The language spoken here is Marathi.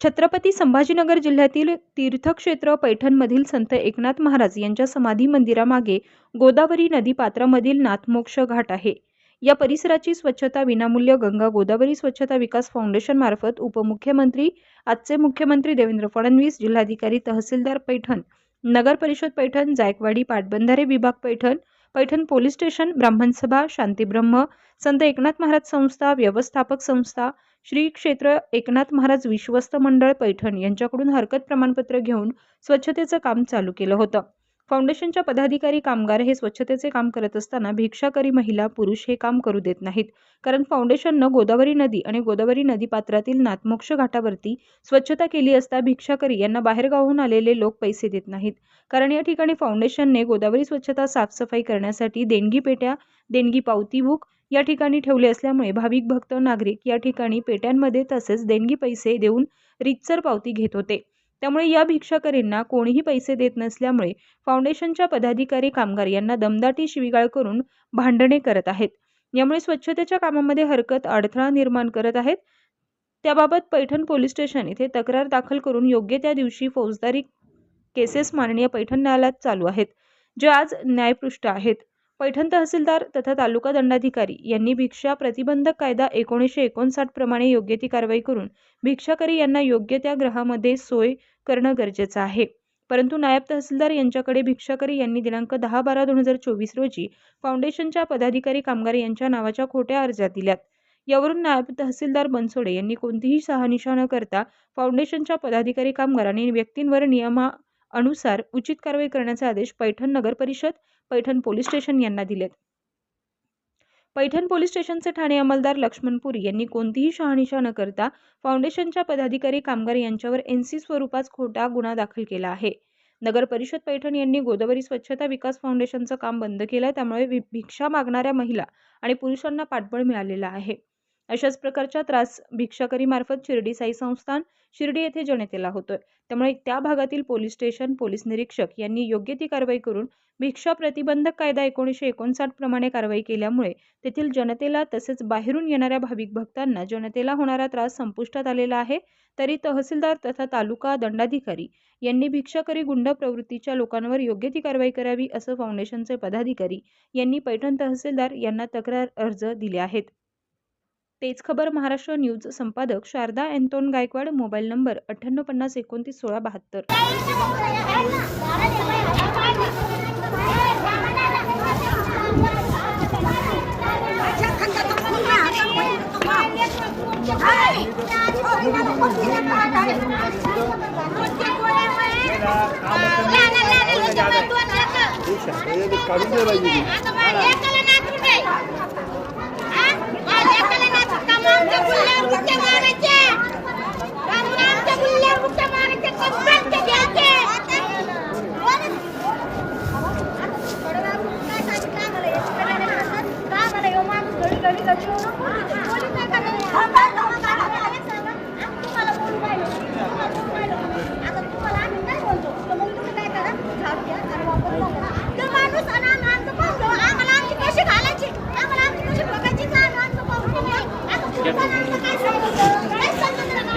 छत्रपती संभाजीनगर जिल्ह्यातील तीर्थक्षेत्र पैठणमधील संत एकनाथ महाराज यांच्या समाधी मंदिरामागे गोदावरी नदी पात्रामधील नाथमोक्ष घाट आहे. या परिसराची स्वच्छता विनामूल्य गंगा गोदावरी स्वच्छता विकास फाउंडेशन मार्फत उपमुख्यमंत्री आजचे मुख्यमंत्री देवेंद्र फडणवीस जिल्हाधिकारी तहसीलदार पैठण नगर परिषद पैठण जायकवाडी पाटबंधारे विभाग पैठण पैठण पोलीस स्टेशन ब्राह्मणसभा शांतीब्रह्म संत एकनाथ महाराज संस्था व्यवस्थापक संस्था श्री क्षेत्र एकनाथ महाराज विश्वस्त मंडळ पैठण यांच्याकडून हरकत प्रमाणपत्र घेऊन स्वच्छतेचं काम चालू केलं होतं. फाउंडेशनच्या पदाधिकारी कामगार हे स्वच्छतेचे काम करत असताना भिक्षाकरी महिला पुरुष हे काम करू देत नाहीत. कारण फाउंडेशननं गोदावरी नदी आणि गोदावरी नदी पात्रातील नाथमोक्ष घाटावरती स्वच्छता केली असता भिक्षाकरी यांना बाहेरगावहून आलेले लोक पैसे देत नाहीत. कारण या ठिकाणी फाउंडेशनने गोदावरी स्वच्छता साफसफाई करण्यासाठी देणगी पेट्या देणगी पावती बुक या ठिकाणी ठेवले असल्यामुळे भाविक भक्त नागरिक या ठिकाणी पेट्यांमध्ये तसेच देणगी पैसे देऊन रितसर पावती घेत होते. त्यामुळे या भिक्षाकरींना कोणीही पैसे देत नसल्यामुळे फाउंडेशनच्या पदाधिकारी कामगार यांना दमदाटी शिवीगाळ करून भांडणे करत आहेत. यामुळे स्वच्छतेच्या कामामध्ये हरकत अडथळा निर्माण करत आहेत. त्याबाबत पैठण पोलीस स्टेशन येथे तक्रार दाखल करून योग्य त्या दिवशी फौजदारी केसेस माननीय पैठण न्यायालयात चालू आहेत जे आज न्यायपृष्ठ आहेत. पैठण तहसीलदार तथा तालुका दंडाधिकारी यांनी भिक्षा प्रतिबंधक कायदा एकोणीसशे एकोणसाठ प्रमाणे योग्य ती कारवाई करून भिक्षाकरी यांना योग्य त्या ग्रहामध्ये सोय करणं गरजेचं आहे. परंतु नायब तहसीलदार यांच्याकडे भिक्षाकरी यांनी दिनांक दहा बारा दोन हजार चोवीस रोजी फाउंडेशनच्या पदाधिकारी कामगार यांच्या नावाच्या खोट्या अर्जात दिल्यात. यावरून नायब तहसीलदार बनसोडे यांनी कोणतीही सहानिशा न करता फाउंडेशनच्या पदाधिकारी कामगार आणि व्यक्तींवर नियमा अनुसार उचित कारवाई करण्याचे आदेश पैठण नगर परिषद पैठण पोलीस स्टेशन यांना दिलेत. पैठण पोलीस स्टेशनचे ठाणे अंमलदार लक्ष्मण पुरी यांनी कोणतीही शहानिशा न करता फाउंडेशनच्या पदाधिकारी कामगार यांच्यावर एन सी स्वरूपात खोटा गुन्हा दाखल केला आहे. नगर परिषद पैठण यांनी गोदावरी स्वच्छता विकास फाउंडेशनचं काम बंद केलं त्यामुळे भि- भिक्षा मागणाऱ्या महिला आणि पुरुषांना पाठबळ मिळालेलं आहे. अशाच प्रकारचा त्रास भिक्षाकरीमार्फत शिर्डी साई संस्थान शिर्डी येथे जनतेला होतोय. त्यामुळे त्या भागातील पोलीस स्टेशन पोलीस निरीक्षक यांनी योग्य ती कारवाई करून भिक्षा प्रतिबंधक कायदा एकोणीसशे एकोणसाठ प्रमाणे कारवाई केल्यामुळे तेथील जनतेला तसेच बाहेरून येणाऱ्या भाविक भक्तांना जनतेला होणारा त्रास संपुष्टात आलेला आहे. तरी तहसीलदार तथा तालुका दंडाधिकारी यांनी भिक्षाकरी गुंड प्रवृत्तीच्या लोकांवर योग्य ती कारवाई करावी असं फाउंडेशनचे पदाधिकारी यांनी पैठण तहसीलदार यांना तक्रार अर्ज दिले आहेत. तेच खबर महाराष्ट्र न्यूज संपादक Sharada Anton Gaikwad mobile number अठ्ठ्याण्णव पन्नास एकोणतीस सोळा बहात्तर. काढून